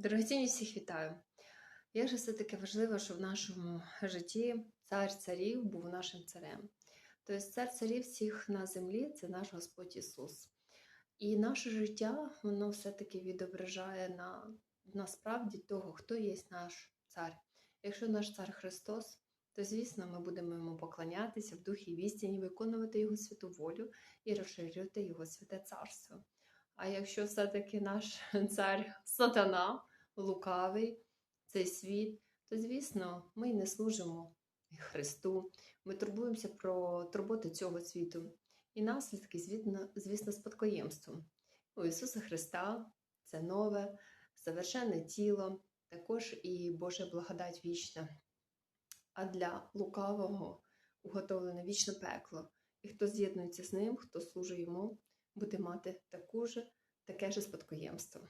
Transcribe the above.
Дорогоцінні всіх вітаю! Як же все-таки важливо, що в нашому житті цар царів був нашим царем. Тобто цар царів всіх на землі це наш Господь Ісус. І наше життя, воно все-таки відображає на насправді того, хто є наш цар. Якщо наш цар Христос, то звісно ми будемо йому поклонятися в духі і виконувати Його святу волю і розширювати Його святе царство. А якщо все-таки наш цар сатана, лукавий, цей світ, то звісно, ми й не служимо Христу. Ми турбуємося про турботи цього світу. І наслідки, звісно, спадкоємством. У Ісуса Христа це нове, совершенне тіло, також і Божа благодать вічна. А для лукавого уготовлене вічне пекло. І хто з'єднується з ним, хто служить йому, буде мати таку же, таке же спадкоємство.